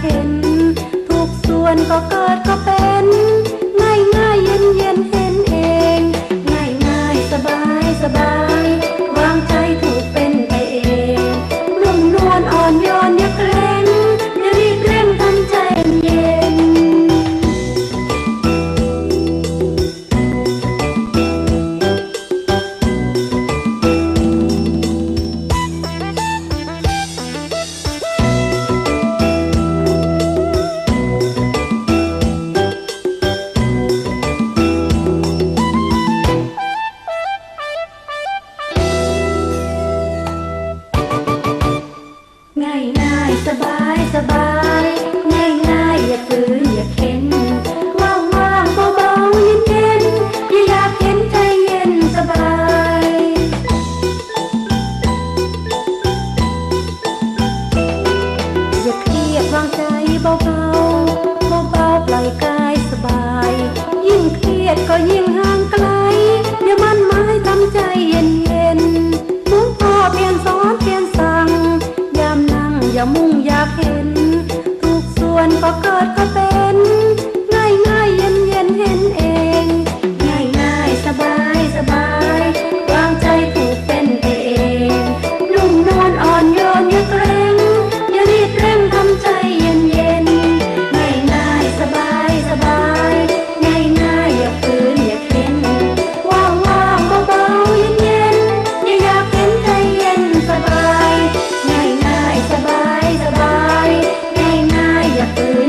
เห็น ทุกส่วนก็เกิดก็เป็น ก็ยิ่งห่างไกลอย่ามั่นหมายทำใจเย็นเย็นมุงพ่อเพียนสอนเพียนสั่งยามนั่งอย่ามุ่งอยากเห็นทุกส่วนก็เกิดก็ Shepherd.